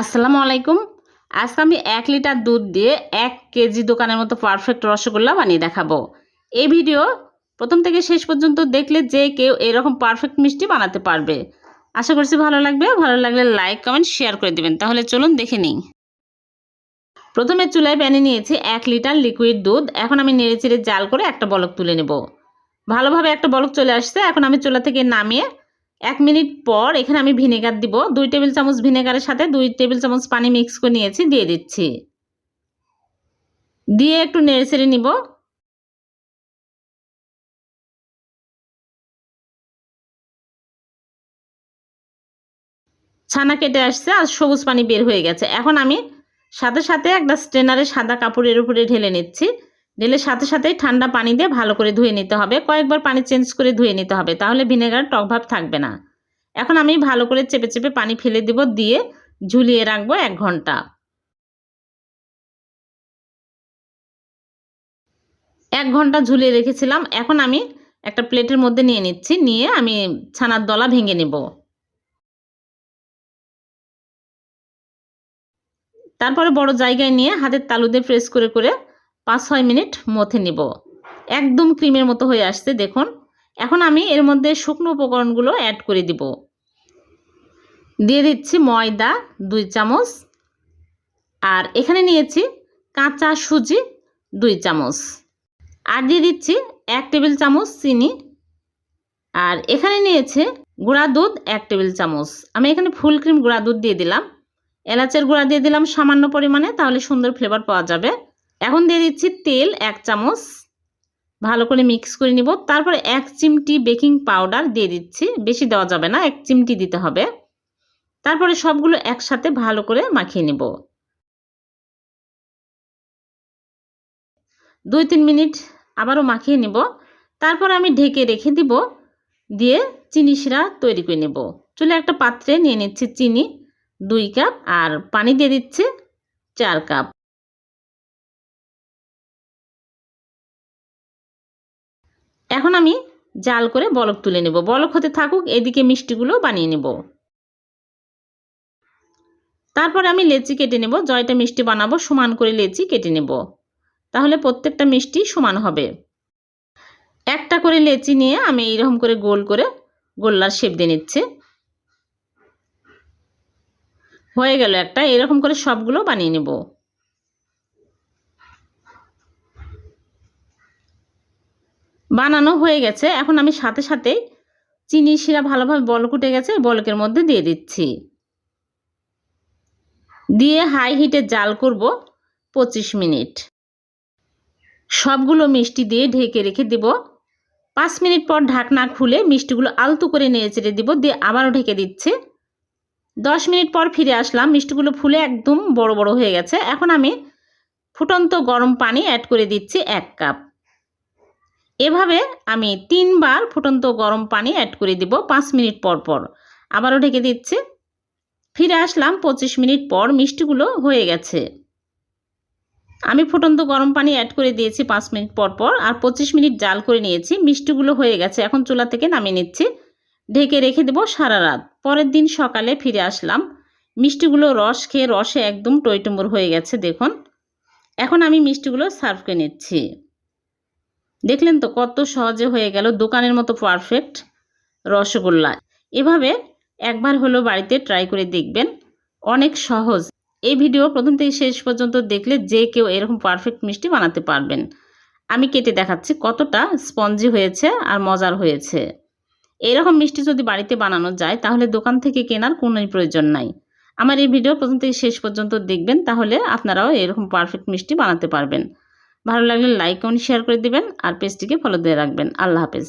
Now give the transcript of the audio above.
আসসালামু আলাইকুম। আজকে আমি এক লিটার দুধ দিয়ে এক কেজি দোকানের মতো পারফেক্ট রসগোল্লা বানিয়ে দেখাবো। এই ভিডিও প্রথম থেকে শেষ পর্যন্ত দেখলে যে কেউ এরকম পারফেক্ট মিষ্টি বানাতে পারবে। আশা করছি ভালো লাগবে। ভালো লাগলে লাইক কমেন্ট শেয়ার করে দেবেন। তাহলে চলুন দেখে নিই। প্রথমে চুলায় প্যানে নিয়েছি এক লিটার লিকুইড দুধ। এখন আমি নেড়ে চেড়ে জাল করে একটা বলক তুলে নেব। ভালোভাবে একটা বলক চলে আসছে। এখন আমি চুলা থেকে নামিয়ে এক মিনিট পর এখানে আমি ভিনেগার দিব। দুই টেবিল চামচ ভিনেগারের সাথে দুই টেবিল চামচ পানি মিক্স করে নিয়েছি, দিয়ে দিচ্ছি। দিয়ে একটু নেড়ে চেড়ে নিব। ছানা কেটে আসছে আর সবুজ পানি বের হয়ে গেছে। এখন আমি সাথে সাথে একটা স্ট্রেনারে সাদা কাপড়ের উপরে ঢেলে নিচ্ছি। ঢেলে সাথে সাথেই ঠান্ডা পানি দিয়ে ভালো করে ধুয়ে নিতে হবে। কয়েকবার পানি চেঞ্জ করে ধুয়ে নিতে হবে, তাহলে ভিনেগার টকভাব থাকবে না। এখন আমি ভালো করে চেপে চেপে পানি ফেলে দিব, দিয়ে ঝুলিয়ে রাখব এক ঘণ্টা। এক ঘণ্টা ঝুলিয়ে রেখেছিলাম, এখন আমি একটা প্লেটের মধ্যে নিয়ে নিচ্ছি, নিয়ে আমি ছানার দলা ভেঙে নেব। তারপরে বড় জায়গায় নিয়ে হাতের তালু দিয়ে প্রেস করে করে পাঁচ ছয় মিনিট মথে নিব। একদম ক্রিমের মতো হয়ে আসছে, দেখুন। এখন আমি এর মধ্যে শুকনো উপকরণগুলো অ্যাড করে দিব। দিয়ে দিচ্ছি ময়দা, দুই চামচ। আর এখানে নিয়েছি কাঁচা সুজি, দুই চামচ। আর দিয়ে দিচ্ছি এক টেবিল চামচ চিনি। আর এখানে নিয়েছে গুঁড়া দুধ, এক টেবিল চামচ। আমি এখানে ফুল ক্রিম গুঁড়া দুধ দিয়ে দিলাম। এলাচের গুঁড়া দিয়ে দিলাম সামান্য পরিমাণে, তাহলে সুন্দর ফ্লেভার পাওয়া যাবে। এখন দিয়ে দিচ্ছি তেল এক চামচ। ভালো করে মিক্স করে নিব। তারপরে এক চিমটি বেকিং পাউডার দিয়ে দিচ্ছি। বেশি দেওয়া যাবে না, এক চিমটি দিতে হবে। তারপরে সবগুলো একসাথে ভালো করে মাখিয়ে নেব। দুই তিন মিনিট আবারও মাখিয়ে নেব। তারপর আমি ঢেকে রেখে দিব। দিয়ে চিনি শিরা তৈরি করে নেব। চলে একটা পাত্রে নিয়ে নিচ্ছি চিনি, দুই কাপ। আর পানি দিয়ে দিচ্ছে চার কাপ। এখন আমি জাল করে বলক তুলে নেব। বলক হতে থাকুক, এদিকে মিষ্টিগুলো বানিয়ে নেব। তারপরে আমি লেচি কেটে নেব। জয়টা মিষ্টি বানাবো, সমান করে লেচি কেটে নেব। তাহলে প্রত্যেকটা মিষ্টি সমান হবে। একটা করে লেচি নিয়ে আমি এইরকম করে গোল করে গোল্লার শেপ দিয়ে নিচ্ছি। হয়ে গেল একটা। এরকম করে সবগুলো বানিয়ে নেব। বানানো হয়ে গেছে। এখন আমি সাথে সাথে চিনি শিরা ভালোভাবে বলক উঠে গেছে বলকের মধ্যে দিয়ে দিচ্ছি। দিয়ে হাই হিটে জাল করব পঁচিশ মিনিট। সবগুলো মিষ্টি দিয়ে ঢেকে রেখে দেব। পাঁচ মিনিট পর ঢাকনা খুলে মিষ্টিগুলো আলতু করে নেড়ে চেড়ে দিব, দিয়ে আবারও ঢেকে দিচ্ছে। দশ মিনিট পর ফিরে আসলাম, মিষ্টিগুলো ফুলে একদম বড় বড় হয়ে গেছে। এখন আমি ফুটন্ত গরম পানি অ্যাড করে দিচ্ছি এক কাপ। এভাবে আমি তিনবার ফুটন্ত গরম পানি অ্যাড করে দিব পাঁচ মিনিট পর পর। আবারও ঢেকে দিচ্ছি। ফিরে আসলাম পঁচিশ মিনিট পর মিষ্টিগুলো হয়ে গেছে। আমি ফুটন্ত গরম পানি অ্যাড করে দিয়েছি পাঁচ মিনিট পর পর আর পঁচিশ মিনিট জাল করে নিয়েছি। মিষ্টিগুলো হয়ে গেছে। এখন চুলা থেকে নামিয়ে নিচ্ছি। ঢেকে রেখে দেবো সারা রাত। পরের দিন সকালে ফিরে আসলাম। মিষ্টিগুলো রস খেয়ে রসে একদম টইটুম্বুর হয়ে গেছে, দেখুন। এখন আমি মিষ্টিগুলো সার্ভ করে নিচ্ছি। দেখলেন তো কত সহজে হয়ে গেল, দোকানের মতো পারফেক্ট রসগোল্লা। এভাবে একবার হলো বাড়িতে ট্রাই করে দেখবেন, অনেক সহজ। এই ভিডিও প্রথম থেকে শেষ পর্যন্ত দেখলে যে কেউ এরকম পারফেক্ট মিষ্টি বানাতে পারবেন। আমি কেটে দেখাচ্ছি কতটা স্পঞ্জি হয়েছে আর মজার হয়েছে। এরকম মিষ্টি যদি বাড়িতে বানানো যায়, তাহলে দোকান থেকে কেনার কোনোই প্রয়োজন নাই। আমার এই ভিডিও প্রথম থেকে শেষ পর্যন্ত দেখবেন, তাহলে আপনারাও এরকম পারফেক্ট মিষ্টি বানাতে পারবেন। ভালো লাগলে লাইক কমেন্ট শেয়ার করে দিবেন আর পেজটিকে ফলো দিয়ে রাখবেন। আল্লাহ হাফেজ।